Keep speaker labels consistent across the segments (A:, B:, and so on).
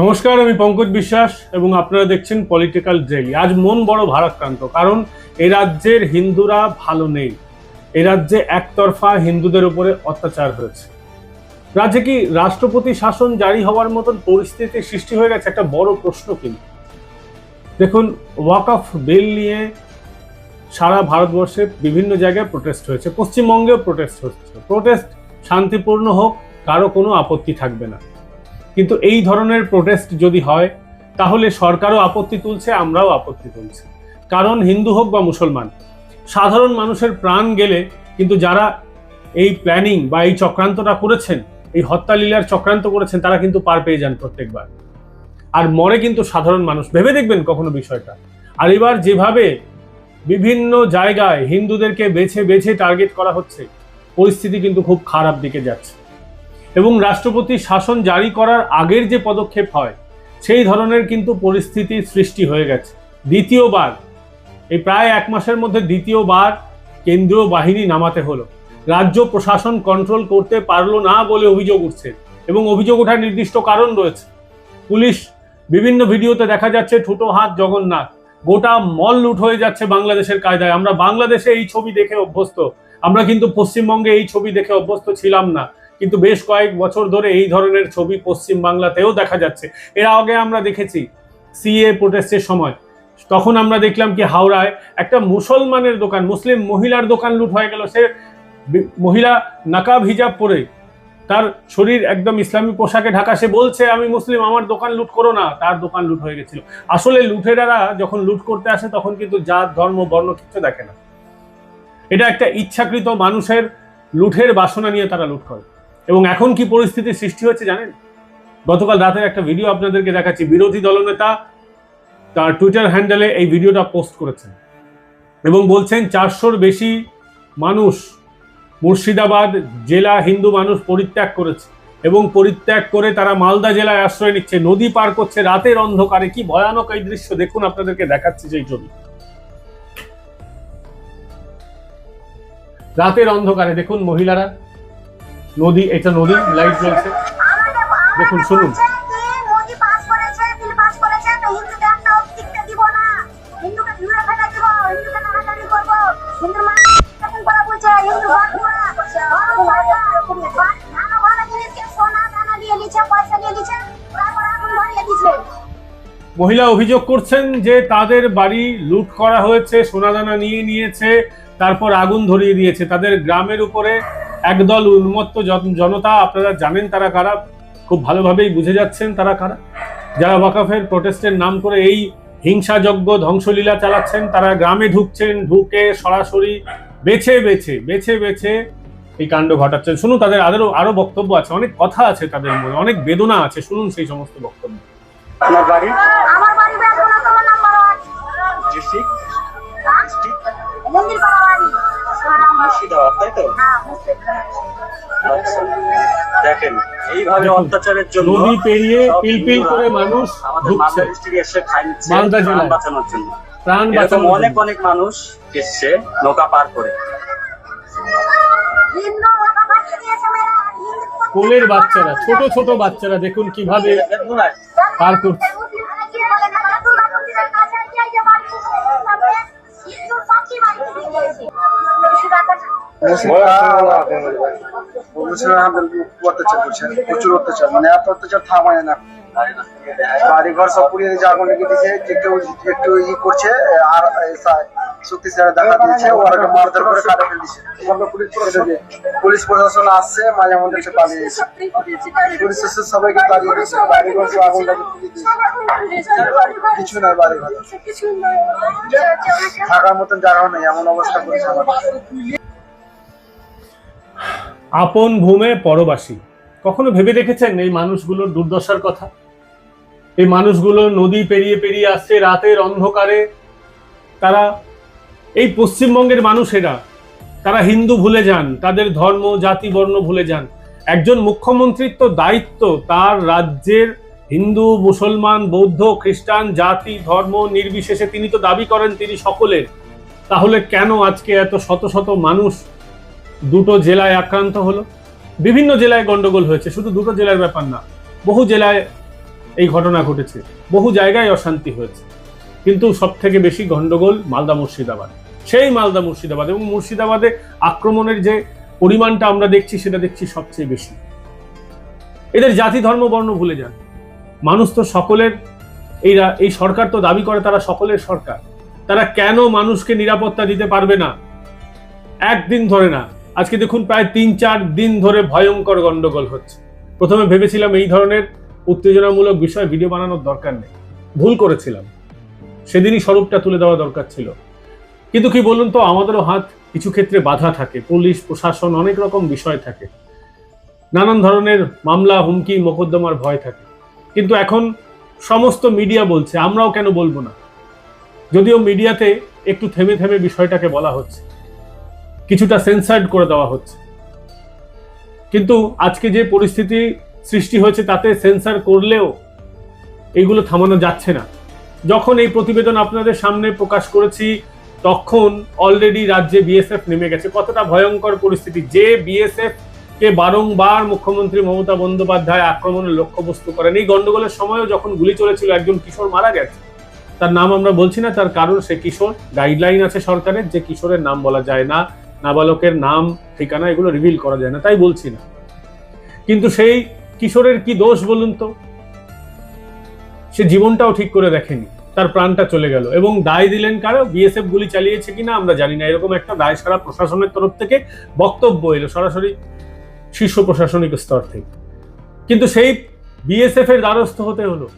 A: নমস্কার, আমি পঙ্কজ বিশ্বাস এবং আপনারা দেখছেন পলিটিক্যাল ডেইলি আজ মন বড় ভারাক্রান্ত, কারণ এ রাজ্যের হিন্দুরা ভালো নেই। এ রাজ্যে একতরফা হিন্দুদের উপরে অত্যাচার হয়েছে। রাজ্যে কি রাষ্ট্রপতি শাসন জারি হওয়ার মতন পরিস্থিতি সৃষ্টি হয়ে গেছে? একটা বড় প্রশ্ন কিন্তু। দেখুন ওয়াকফ বিল নিয়ে সারা ভারতবর্ষে বিভিন্ন জায়গায় প্রোটেস্ট হয়েছে। পশ্চিমবঙ্গেও প্রোটেস্ট হচ্ছে। প্রোটেস্ট শান্তিপূর্ণ হোক, কারও কোনো আপত্তি থাকবে না। কিন্তু এই ধরনের প্রোটেস্ট যদি হয়, তাহলে সরকারও আপত্তি তুলছে, আমরাও আপত্তি তুলছি। কারণ হিন্দু হোক বা মুসলমান, সাধারণ মানুষের প্রাণ গেলে কিন্তু যারা এই প্ল্যানিং বা এই চক্রান্তটা করেছেন, এই হত্যালীলার চক্রান্ত করেছেন, তারা কিন্তু পার পেয়ে যান প্রত্যেকবার। আর মরে কিন্তু সাধারণ মানুষ। ভেবে দেখবেন কখনো বিষয়টা। আর এবার যেভাবে বিভিন্ন জায়গায় হিন্দুদেরকে বেছে বেছে টার্গেট করা হচ্ছে, পরিস্থিতি কিন্তু খুব খারাপ দিকে যাচ্ছে। এবং রাষ্ট্রপতি শাসন জারি করার আগের যে পদক্ষেপ হয়, সেই ধরনের কিন্তু পরিস্থিতির সৃষ্টি হয়ে গেছে। দ্বিতীয়বার, এই প্রায় এক মাসের মধ্যে দ্বিতীয়বার কেন্দ্রীয় বাহিনী নামাতে হলো। রাজ্য প্রশাসন কন্ট্রোল করতে পারল না বলে অভিযোগ উঠছে এবং অভিযোগ ওঠার নির্দিষ্ট কারণ রয়েছে। পুলিশ বিভিন্ন ভিডিওতে দেখা যাচ্ছে, ঠুটো হাত জগন্নাথ, গোটা মল লুট হয়ে যাচ্ছে বাংলাদেশের কায়দায়। আমরা বাংলাদেশে এই ছবি দেখে অভ্যস্ত, আমরা কিন্তু পশ্চিমবঙ্গে এই ছবি দেখে অভ্যস্ত ছিলাম না। কিন্তু বেশ কয়েক বছর ধরে এই ধরনের ছবি পশ্চিম বাংলাতেও দেখা যাচ্ছে। এর আগে আমরা দেখেছি সিএ প্রোটেস্টের সময়। তখন আমরা দেখলাম কি হাওড়ায় একটা মুসলমানের দোকান, মুসলিম মহিলার দোকান লুট হয়ে গেল। সে মহিলা নাকাব হিজাব পরে তার শরীর একদম ইসলামী পোশাকে ঢাকা, সে বলছে, আমি মুসলিম, আমার দোকান লুট করো না। তার দোকান লুট হয়ে গেছিল। আসলে লুটেরারা যখন লুট করতে আসে, তখন কিন্তু জাত, ধর্ম, বর্ণ কিছু দেখে না। এটা একটা ইচ্ছাকৃত মানুষের লুঠের বাসনা নিয়ে তারা লুট করে। এবং এখন কি পরিস্থিতির সৃষ্টি হচ্ছে জানেন? গতকাল রাতের একটা ভিডিও আপনাদেরকে দেখাচ্ছি। বিরোধী দলনেতা তার টুইটার হ্যান্ডেলে এই ভিডিওটা পোস্ট করেছেন এবং বলছেন, চারশোর বেশি মানুষ মুর্শিদাবাদ জেলা হিন্দু মানুষ পরিত্যাগ করেছে এবং পরিত্যাগ করে তারা মালদা জেলায় আশ্রয় নিচ্ছে। নদী পার করছে রাতের অন্ধকারে। কি ভয়ানক এই দৃশ্য দেখুন, আপনাদেরকে দেখাচ্ছি সেই ছবি। রাতের অন্ধকারে দেখুন মহিলারা নদী এটা নদী লাইট জ্বলছে। দেখুন, শুনুন। মহিলা অভিযোগ করছেন যে তাদের বাড়ি লুট করা হয়েছে সোনাদানা নিয়ে নিয়েছে তারপর আগুন ধরিয়ে দিয়েছে। তাদের গ্রামের উপরে একদল উন্মত্ত জনতা আপনারা জানেন তারা কারা? খুব ভালোভাবেই বুঝে যাচ্ছেন তারা কারা। যারা ওয়াকাফের প্রোটেস্টের নাম করে এই হিংসাযজ্ঞ ধ্বংসলীলা চালাচ্ছেন তারা গ্রামে ঢুকছেন ঢুকে সরাসরি বেছে বেছে বেছে বেছে এই কাণ্ড ঘটাচ্ছেন। শুনুন তাদের আরও আরও বক্তব্য আছে অনেক কথা আছে তাদের মনে অনেক বেদনা আছে। শুনুন সেই সমস্ত বক্তব্য।
B: আপনার বাড়ি?
C: আমার বাড়ি বেগুনা তোমার নাম্বার
B: ডিস্ট্রিক্ট ডিস্ট্রিক্ট
C: মন্দির বাড়ি
B: মুর্শিদাবাদ তাই তো?
C: হ্যাঁ
B: আচ্ছা। দেখেন এইভাবে অত্যাচারের জন্য
A: নদী পেরিয়ে পিলপিল করে মানুষ
B: আমাদের ডিস্ট্রিক্টে এসে খাই নিচ্ছে প্রাণ বাঁচানোর জন্য।
A: প্রাণ
B: এরকম অনেক অনেক মানুষ এসছে নৌকা পার করে।
A: কোলের বাচ্চারা ছোট ছোট বাচ্চারা দেখুন কীভাবে পার করছে।
D: অত্যাচার করছেন প্রচুর অত্যাচার মানে এত অত্যাচার থামায় না। বাড়ি সব পুড়িয়ে দিয়েছে আগুন লেগে দিয়েছে। যে কেউ একটু ই করছে আর শক্তি স্যার দেখা দিয়েছে। ওরা মারধর করে কাটে ফেলে দিচ্ছে সেটা দিয়ে পুলিশ প্রশাসন আসছে মাঝে মধ্যে সে পালিয়ে গেছে। পুলিশ এসে সবাইকে তাড়িয়ে দিয়েছে বাড়ি ঘর সব আগুন লাগিয়ে দিয়েছে। কিছু নাই বাড়ি ঘর থাকার মতন জায়গাও নেই এমন অবস্থা করেছে আমাদের।
A: আপন ভূমে পরবাসী। কখনো ভেবে দেখেছেন এই মানুষগুলোর দুর্দশার কথা? এই মানুষগুলো নদী পেরিয়ে পেরিয়ে আসছে, রাতের অন্ধকারে। তারা, এই পশ্চিমবঙ্গের মানুষেরা, তারা হিন্দু ভুলে যান, তাদের ধর্ম, জাতি, বর্ণ ভুলে যান। একজন মুখ্যমন্ত্রীর তো দায়িত্ব, তার রাজ্যের হিন্দু, মুসলমান, বৌদ্ধ, খ্রিস্টান, জাতি, ধর্ম নির্বিশেষে তিনি তো দাবি করেন তিনি সকলের। তাহলে কেন আজকে এত শত শত মানুষ দুটো জেলায় আক্রান্ত হলো। বিভিন্ন জেলায় গন্ডগোল হয়েছে। শুধু দুটো জেলার ব্যাপার না, বহু জেলায় এই ঘটনা ঘটেছে। বহু জায়গায় অশান্তি হয়েছে। কিন্তু সব থেকে বেশি গন্ডগোল মালদা মুর্শিদাবাদ। সেই মালদা মুর্শিদাবাদ এবং মুর্শিদাবাদে আক্রমণের যে পরিমাণটা আমরা দেখছি, সেটা দেখছি সবচেয়ে বেশি। এদের জাতি, ধর্ম, বর্ণ ভুলে যান। মানুষ তো সকলের, এই এই সরকার তো দাবি করে তারা সকলের সরকার। তারা কেন মানুষকে নিরাপত্তা দিতে পারবে না? একদিন ধরে না। আজকে দেখুন প্রায় তিন, চার দিন ধরে ভয়ঙ্কর গন্ডগোল হচ্ছে। প্রথমে ভেবেছিলাম এই ধরনের উত্তেজনামূলক বিষয় ভিডিও বানানোর দরকার নেই। ভুল করেছিলাম। সেদিনই স্বরূপটা তুলে দেওয়া দরকার ছিল। কিন্তু কি বলুন তো, আমাদেরও হাত কিছু ক্ষেত্রে বাধা থাকে। পুলিশ, প্রশাসন, অনেক রকম বিষয় থাকে। নানান ধরনের মামলা, হুমকি, মোকদ্দমার ভয় থাকে। কিন্তু এখন সমস্ত মিডিয়া বলছে, আমরাও কেন বলব না? যদিও মিডিয়াতে একটু থেমে থেমে বিষয়টাকে বলা হচ্ছে। কিছুটা সেন্সার্ড করে দেওয়া হচ্ছে। কিন্তু আজকে যে পরিস্থিতি সৃষ্টি হয়েছে তাতে সেন্সার করলেও এগুলো থামানো যাচ্ছে না। যখন এই প্রতিবেদন আপনাদের সামনে প্রকাশ করেছি, তখন অলরেডি রাজ্যে বিএসএফ নেমে গেছে। কতটা ভয়ঙ্কর পরিস্থিতি। যে বিএসএফ কে বারংবার মুখ্যমন্ত্রী মমতা বন্দ্যোপাধ্যায় আক্রমণের লক্ষ্যবস্তু করেন। এই গন্ডগোলের সময়ও যখন গুলি চলেছিল, একজন কিশোর মারা গেছে। তার নাম আমরা বলছি না, তার কারণ সে কিশোর। গাইডলাইন আছে সরকারের যে কিশোরের নাম বলা যায় না। নাবালকের নাম, ঠিকানা এগুলো রিভিল করা যায় না, তাই বলছি না। কিন্তু সেই কিশোরের কি দোষ বলুন তো? সে জীবনটাও ঠিক করে দেখেনি, তার প্রাণটা চলে গেল। এবং দায় দিলেন কারও? বিএসএফ গুলি চালিয়েছে কিনা? আমরা জানি না। এরকম একটা দায় সারা প্রশাসনের তরফ থেকে বক্তব্য এলো, সরাসরি শীর্ষ প্রশাসনিক স্তর থেকে। কিন্তু সেই বিএসএফ এর দ্বারস্থ হতে হলো।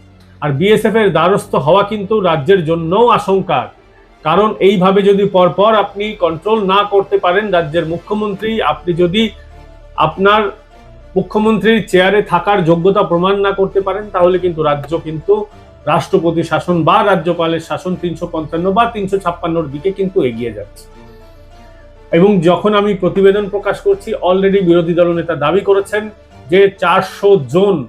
A: আর বিএসএফ এর দ্বারস্থ হওয়া কিন্তু রাজ্যের জন্যও আশঙ্কার। কারণ এইভাবে যদি পরপর আপনি কন্ট্রোল না করতে পারেন রাজ্যের মুখ্যমন্ত্রী, আপনি যদি আপনার মুখ্যমন্ত্রীর চেয়ারে থাকার যোগ্যতা প্রমাণ না করতে পারেন, তাহলে কিন্তু রাজ্য কিন্তু রাষ্ট্রপতি শাসন বা রাজ্যপালের শাসন তিনশো পঞ্চান্ন বা তিনশো ছাপ্পান্নর দিকে কিন্তু এগিয়ে যাচ্ছে। এবং যখন আমি প্রতিবেদন প্রকাশ করছি অলরেডি বিরোধী দলনেতা দাবি করেছেন যে চারশো জন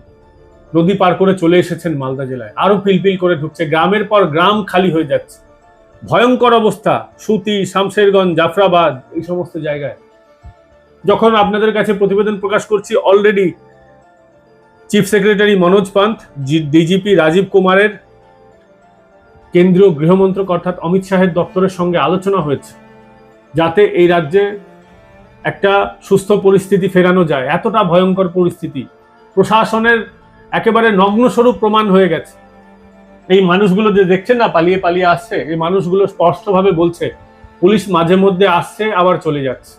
A: নদী পার করে চলে এসেছেন মালদা জেলায়। আরও পিলপিল করে ঢুকছে। গ্রামের পর গ্রাম খালি হয়ে যাচ্ছে। ভয়ঙ্কর অবস্থা, সুতি, শামশেরগঞ্জ, জাফরাবাদ, এই সমস্ত জায়গায়। যখন আপনাদের কাছে প্রতিবেদন প্রকাশ করছি already chief secretary Manoj Pant DGP Rajeev কুমারের, কেন্দ্রীয় গৃহমন্ত্রক অর্থাৎ অমিত শাহের দপ্তরের সঙ্গে আলোচনা হয়েছে, যাতে এই রাজ্যে একটা সুস্থ পরিস্থিতি ফেরানো যায়। এতটা ভয়ঙ্কর পরিস্থিতি। প্রশাসনের একেবারে নগ্নস্বরূপ প্রমাণ হয়ে গেছে। এই মানুষগুলো যে দেখছেন না, পালিয়ে পালিয়ে আসছে, এই মানুষগুলো স্পষ্টভাবে বলছে, পুলিশ মাঝে মধ্যে আসছে, আবার চলে যাচ্ছে।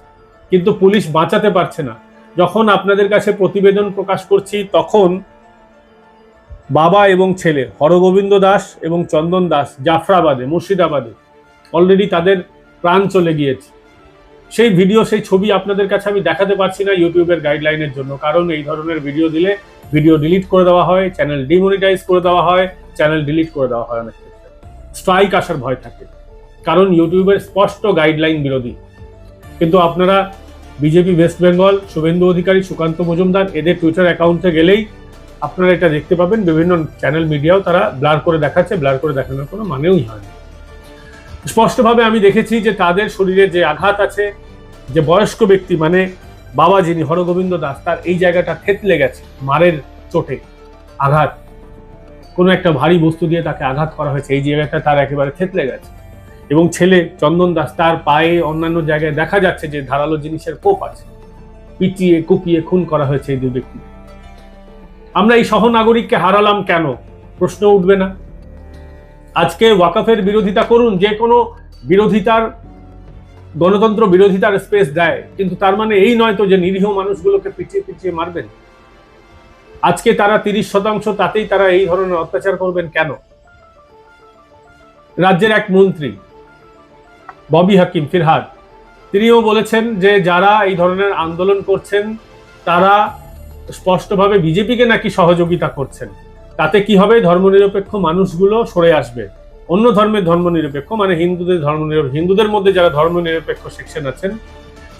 A: কিন্তু পুলিশ বাঁচাতে পারছে না। যখন আপনাদের কাছে প্রতিবেদন প্রকাশ করছি, তখন বাবা এবং ছেলে, হরগোবিন্দ দাস এবং চন্দন দাস, জাফরাবাদে, মুর্শিদাবাদে অলরেডি তাদের প্রাণ চলে গিয়েছে। সেই ভিডিও সেই ছবি আপনাদের কাছে আমি দেখাতে পারছি না ইউটিউবের গাইডলাইনের জন্য। কারণ এই ধরনের ভিডিও দিলে ভিডিও ডিলিট করে দেওয়া হয় চ্যানেল ডিমনিটাইজ করে দেওয়া হয় চ্যানেল ডিলিট করে দেওয়া হয় অনেক ক্ষেত্রে। স্ট্রাইক আসার ভয় থাকে। কারণ ইউটিউবের স্পষ্ট গাইডলাইন বিরোধী। কিন্তু আপনারা BJP West Bengal Suvendu Adhikari, Sukanta Majumdar, এদের টুইটার অ্যাকাউন্টে গেলেই আপনারা এটা দেখতে পাবেন। বিভিন্ন চ্যানেল মিডিয়াও তারা ব্লার করে দেখাচ্ছে। ব্লার করে দেখানোর কোনো মানেই হয় না স্পষ্টভাবে আমি দেখেছি যে তাদের শরীরে যে আঘাত আছে, যে বয়স্ক ব্যক্তি মানে বাবা যিনি, হরগোবিন্দ দাস, তার এই জায়গাটা থেতলে গেছে, মারের চোটে আঘাত। কোনো একটা ভারী বস্তু দিয়ে তাকে আঘাত করা হয়েছে। এই জায়গাটা তার একেবারে থেতলে গেছে। এবং ছেলে চন্দন দাস তার পায়ে অন্যান্য জায়গায় দেখা যাচ্ছে যে ধারালো জিনিসের কোপ আছে। পিটিয়ে, কুপিয়ে, খুন করা হয়েছে এই দুই ব্যক্তি। আমরা এই সহনাগরিককে হারালাম কেন? প্রশ্ন উঠবে না। আজকে ওয়াকাফের বিরোধিতা করুন, যে কোনো বিরোধিতার, গণতন্ত্র বিরোধিতার স্পেস দেয়। কিন্তু তার মানে এই নয় তো যে নিরীহ মানুষগুলোকে পিছিয়ে পিছিয়ে মারবেন? আজকে তারা তিরিশ শতাংশ তাতেই তারা এই ধরনের অত্যাচার করবেন কেন? রাজ্যের এক মন্ত্রী, ববি হাকিম ফিরহাদ, তিনিও বলেছেন যে যারা এই ধরনের আন্দোলন করছেন, তারা স্পষ্টভাবে বিজেপিকে নাকি সহযোগিতা করছেন। তাতে কি হবে? ধর্মনিরপেক্ষ মানুষগুলো সরে আসবে। অন্য ধর্মের ধর্মনিরপেক্ষ মানে হিন্দুদের ধর্মনিরপেক্ষ, হিন্দুদের মধ্যে যারা ধর্মনিরপেক্ষ সেকশন আছেন,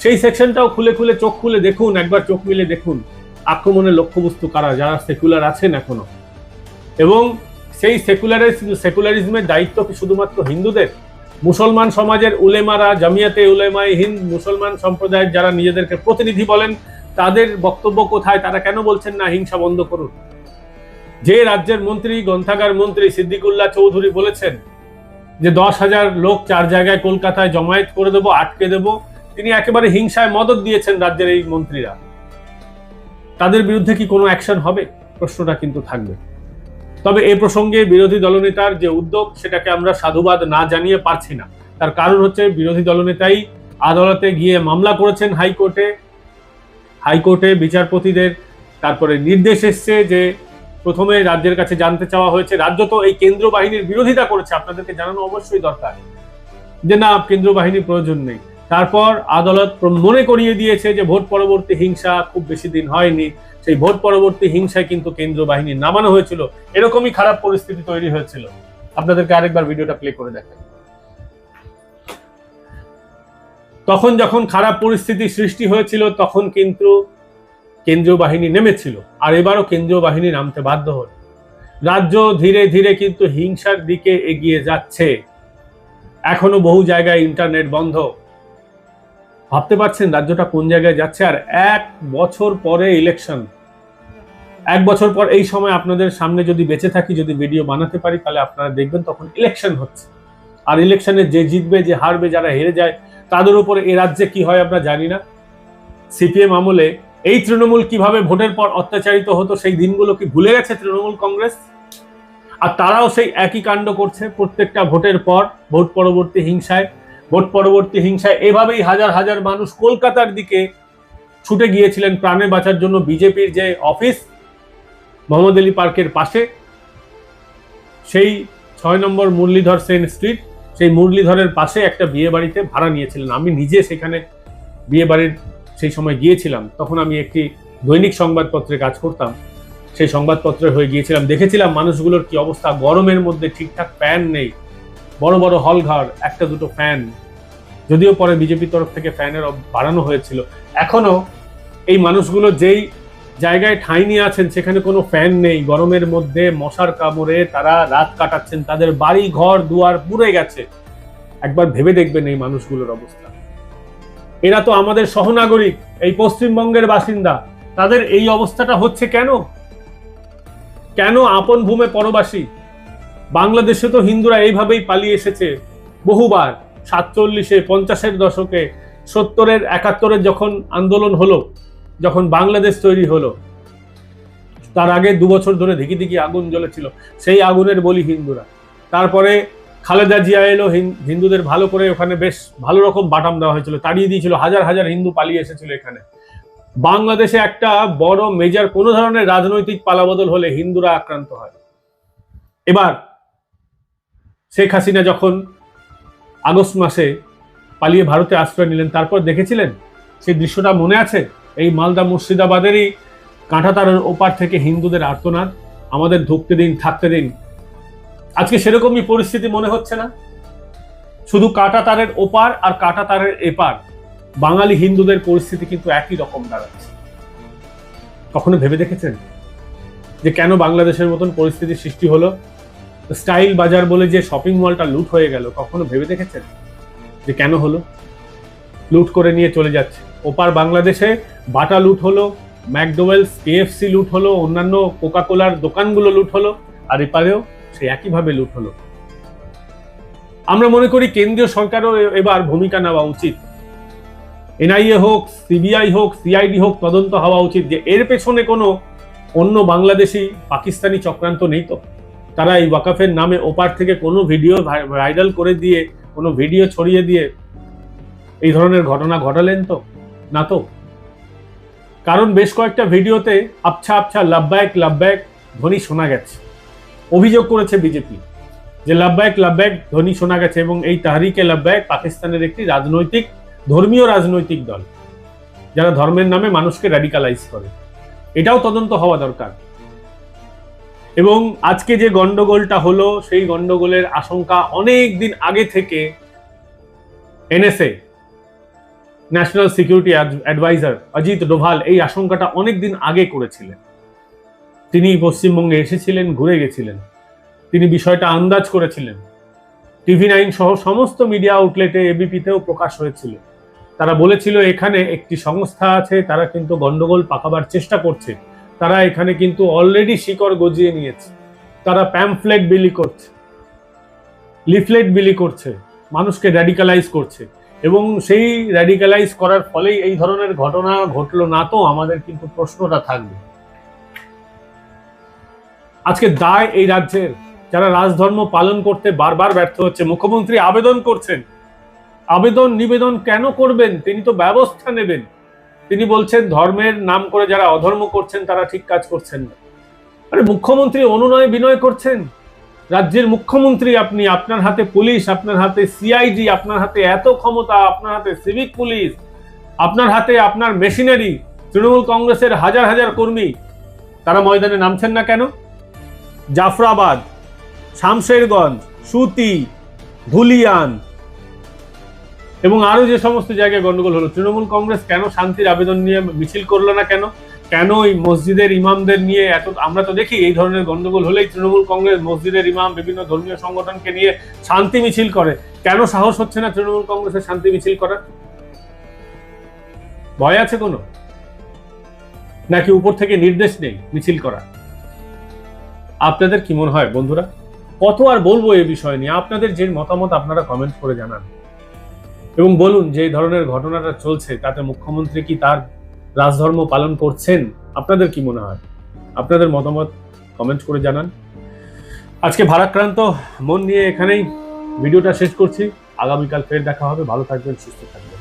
A: সেই সেকশনটাও খুলে খুলে চোখ খুলে দেখুন, একবার চোখ মিলে দেখুন। আক্রমণের লক্ষ্যবস্তু কারা? যারা সেকুলার আছেন এখনও। এবং সেই সেকুলারিজ সেকুলারিজমের দায়িত্ব কি শুধুমাত্র হিন্দুদের? মুসলমান সমাজের উলেমারা, জামিয়াতে উলেমায় হিন্দ, মুসলমান সম্প্রদায়ের যারা নিজেদেরকে প্রতিনিধি বলেন, তাদের বক্তব্য কোথায়? তারা কেন বলছেন না হিংসা বন্ধ করুন? যে রাজ্যের মন্ত্রী, গ্রন্থাগার মন্ত্রী সিদ্দিকুল্লাহ চৌধুরী বলেছেন যে দশ হাজার লোক চার জায়গায় কলকাতায় জমায়েত করে দেবো, আটকে দেব। তিনি একেবারে হিংসায় মদত দিয়েছেন রাজ্যের এই মন্ত্রীরা। তাদের বিরুদ্ধে কি কোনো অ্যাকশন হবে? প্রশ্নটা কিন্তু থাকবে। তবে এ প্রসঙ্গে বিরোধী দলনেতার যে উদ্যোগ, সেটাকে আমরা সাধুবাদ না জানিয়ে পারছি না। তার কারণ হচ্ছে বিরোধী দলনেতাই আদালতে গিয়ে মামলা করেছেন হাইকোর্টে। হাইকোর্টে বিচারপতিদের তারপরে নির্দেশ এসছে যে প্রথমে রাজ্যের কাছে জানতে চাওয়া হয়েছে। রাজ্য তো এই কেন্দ্র বাহিনীর বিরোধিতা করেছে। আপনাদেরকে জানানো অবশ্যই দরকার। যে না কেন্দ্র বাহিনীর প্রয়োজন নেই। তারপর আদালত মনে করিয়ে দিয়েছে যে ভোট পরবর্তী হিংসা খুব বেশি দিন হয়নি। সেই ভোট পরবর্তী হিংসায় কিন্তু কেন্দ্র বাহিনী নামানো হয়েছিল। এরকমই খারাপ পরিস্থিতি তৈরি হয়েছিল। আপনাদেরকে আরেকবার ভিডিওটা প্লে করে দেখেন তখন যখন খারাপ পরিস্থিতি সৃষ্টি হয়েছিল, তখন কিন্তু কেন্দ্রীয় বাহিনী নেমেছিল। আর এবারও কেন্দ্রীয় বাহিনী নামতে বাধ্য হল। রাজ্য ধীরে ধীরে কিন্তু হিংসার দিকে এগিয়ে যাচ্ছে। এখনও বহু জায়গায় ইন্টারনেট বন্ধ। ভাবতে পারছেন রাজ্যটা কোন জায়গায় যাচ্ছে? আর এক বছর পরে ইলেকশন এক বছর পর এই সময় আপনাদের সামনে যদি বেঁচে থাকি, যদি ভিডিও বানাতে পারি, তাহলে আপনারা দেখবেন তখন ইলেকশন হচ্ছে। আর ইলেকশনে যে জিতবে, যে হারবে, যারা হেরে যায়, তাদের উপরে এ রাজ্যে কি হয় আমরা জানি না। সিপিএম আমলে এই তৃণমূল কীভাবে ভোটের পর অত্যাচারিত হতো, সেই দিনগুলো কি ভুলে গেছে তৃণমূল কংগ্রেস? আর তারাও সেই একই কাণ্ড করছে প্রত্যেকটা ভোটের পর, ভোট পরবর্তী হিংসায়। ভোট পরবর্তী হিংসায় এভাবেই হাজার হাজার মানুষ কলকাতার দিকে ছুটে গিয়েছিলেন প্রাণে বাঁচার জন্য বিজেপির যে অফিস মোহাম্মদ আলী পার্কের পাশে। সেই ছয় নম্বর মুরলীধর সেন স্ট্রিট, সেই মুরলীধরের পাশে একটা বিয়ে বাড়িতে ভাড়া নিয়েছিলেন। আমি নিজে সেখানে বিয়ে বাড়ির সেই সময় গিয়েছিলাম। তখন আমি একটি দৈনিক সংবাদপত্রে কাজ করতাম। সেই সংবাদপত্রে হয়ে গিয়েছিলাম। দেখেছিলাম মানুষগুলোর কি অবস্থা। গরমের মধ্যে ঠিকঠাক ফ্যান নেই। বড় বড় হল ঘর একটা দুটো ফ্যান যদিও পরে বিজেপির তরফ থেকে ফ্যানের বাড়ানো হয়েছিল। এখনও এই মানুষগুলো যেই জায়গায় ঠাঁই নিয়ে আছেন, সেখানে কোনো ফ্যান নেই। গরমের মধ্যে মশার কামড়ে তারা রাত কাটাচ্ছেন। তাদের বাড়ি, ঘর, দুয়ার পুড়ে গেছে। একবার ভেবে দেখবেন এই মানুষগুলোর অবস্থা। এরা তো আমাদের সহনাগরিক, এই পশ্চিমবঙ্গের বাসিন্দা। তাদের এই অবস্থাটা হচ্ছে কেন? কেন আপন ভূমে পরবাসী? বাংলাদেশে তো হিন্দুরা এইভাবেই পালিয়ে এসেছে বহুবার। সাতচল্লিশে, পঞ্চাশের দশকে, সত্তরের, একাত্তরের যখন আন্দোলন হলো, যখন বাংলাদেশ তৈরি হলো, তার আগে দু বছর ধরে ধিকি ধিকি আগুন জ্বলেছিল, সেই আগুনের বলি হিন্দুরা। তারপরে খালেদা জিয়া এলো হিন্দুদের ভালো করে ওখানে বেশ ভালো রকম বাটাম দেওয়া হয়েছিল, তাড়িয়ে দিয়েছিল, হাজার হাজার হিন্দু পালিয়ে এসেছিল এখানে। বাংলাদেশে একটা বড় মেজর কোনো ধরনের রাজনৈতিক পালাবদল হলে হিন্দুরা আক্রান্ত হয়। এবার শেখ হাসিনা যখন আগস্ট মাসে পালিয়ে ভারতে আশ্রয় নিলেন। তারপর দেখেছিলেন, সেই দৃশ্যটা মনে আছে? এই মালদা মুর্শিদাবাদেরই কাঁটাতারের ওপার থেকে হিন্দুদের আর্তনাদ, আমাদের ঢুকতে দিন, থাকতে দিন। আজকে সেরকমই পরিস্থিতি মনে হচ্ছে না। শুধু কাঁটাতারের ওপার আর কাঁটাতারের এপার, বাঙালি হিন্দুদের পরিস্থিতি কিন্তু একই রকম দাঁড়াচ্ছে। কখনো ভেবে দেখেছেন যে কেন বাংলাদেশের মতন পরিস্থিতি সৃষ্টি হলো? স্টাইল বাজার বলে যে শপিং মলটা লুট হয়ে গেল, কখনো ভেবে দেখেছেন? যে কেন হলো? লুট করে নিয়ে চলে যাচ্ছে। ওপার বাংলাদেশে বাটা লুট হলো ম্যাকডোয়েলস কেএফসি লুট হলো, অন্যান্য কোকা কোলার দোকানগুলো লুট হলো, আর এপারেও সে একইভাবে লুট হলো। আমরা মনে করি কেন্দ্রীয় সরকারও এবার ভূমিকা নেওয়া উচিত। এনআইএ হোক, সিবিআই হোক, সিআইডি হোক, তদন্ত হওয়া উচিত যে এর পেছনে কোনো অন্য বাংলাদেশি, পাকিস্তানি চক্রান্ত নেই তো? তারা এই ওয়াকাফের নামে ওপার থেকে কোনো ভিডিও ভাইরাল করে দিয়ে, কোনো ভিডিও ছড়িয়ে দিয়ে এই ধরনের ঘটনা ঘটালেন তো? না তো? কারণ বেশ কয়েকটা ভিডিওতে আবছা আবছা লাভবায়ক লাভবায়ক ধ্বনি শোনা গেছে। অভিযোগ করেছে বিজেপি যে লাভবায়ক লাভবায়ক ধ্বনি শোনা গেছে এবং এই তাহরিকে লাভবায়ক পাকিস্তানের একটি রাজনৈতিক, ধর্মীয় রাজনৈতিক দল, যারা ধর্মের নামে মানুষকে র্যাডিকালাইজ করে। এটাও তদন্ত হওয়া দরকার। এবং আজকে যে গন্ডগোলটা হলো, সেই গন্ডগোলের আশঙ্কা অনেক দিন আগে থেকে NSA national security adviser Ajit Doval এই আশঙ্কাটা অনেক দিন আগে করেছিলেন। তিনি পশ্চিমবঙ্গে এসেছিলেন, ঘুরে গেছিলেন। তিনি বিষয়টা আন্দাজ করেছিলেন। টিভি নাইন সহ সমস্ত মিডিয়া আউটলেটে এবিপিতেও প্রকাশ হয়েছিল। তারা বলেছিল, এখানে একটি সংস্থা আছে, তারা কিন্তু গন্ডগোল পাকাবার চেষ্টা করছে। তারা এখানে কিন্তু অলরেডি শিকড় গজিয়ে নিয়েছে। তারা প্যামফ্লেট বিলি করছে লিফলেট বিলি করছে, মানুষকে র্যাডিকালাইজ করছে। এবং সেই র্যাডিকালাইজ করার ফলেই এই ধরনের ঘটনা ঘটলো না তো আমাদের কিন্তু প্রশ্নটা থাকবে। আজকে দায় এই রাজ্যের, যারা রাজধর্ম পালন করতে বারবার ব্যর্থ হচ্ছে, মুখ্যমন্ত্রী আবেদন করছেন। আবেদন নিবেদন কেন করবেন? তিনি তো ব্যবস্থা নেবেন। তিনি বলছেন, ধর্মের নাম করে যারা অধর্ম করছেন, তারা ঠিক কাজ করছেন না। আরে, মুখ্যমন্ত্রী অনুনয় বিনয় করছেন? রাজ্যের মুখ্যমন্ত্রী আপনি, আপনার হাতে পুলিশ, আপনার হাতে সিআইডি আপনার হাতে এত ক্ষমতা, আপনার হাতে সিভিক পুলিশ আপনার হাতে আপনার মেশিনারি তৃণমূল কংগ্রেসের হাজার হাজার কর্মী, তারা ময়দানে নামছেন না কেন? জাফরাবাদ, শামশেরগঞ্জ, সুতি, ধুলিয়ান এবং আরও যে সমস্ত জায়গায় গন্ডগোল হলো, তৃণমূল কংগ্রেস কেন শান্তির আবেদন নিয়ে মিছিল করল না কেন? কেন এই মসজিদের ইমামদের নিয়ে এত, আমরা তো দেখি এই ধরনের গন্ডগোল হলেই তৃণমূল কংগ্রেস মসজিদের ইমাম, বিভিন্ন ধর্মীয় সংগঠনকে নিয়ে শান্তি মিছিল করে। কেন সাহস হচ্ছে না তৃণমূল কংগ্রেসের শান্তি মিছিল করার? ভয় আছে কোনো? নাকি উপর থেকে নির্দেশ নেই মিছিল করা আপনাদের কি মনে হয় বন্ধুরা? কত আর বলব এই বিষয় নিয়ে? আপনাদের যে মতামত আপনারা কমেন্ট করে জানান। এবং বলুন, যে ধরনের ঘটনাটা চলছে, তাতে মুখ্যমন্ত্রী কি তার রাজধর্ম পালন করছেন? আপনাদের কি মনে হয়? আপনাদের মতামত কমেন্ট করে জানান। আজকে ভারাক্রান্ত, মন নিয়ে এখানেই ভিডিওটা শেষ করছি। আগামীকাল ফের দেখা হবে। ভালো থাকবেন, সুস্থ থাকবেন।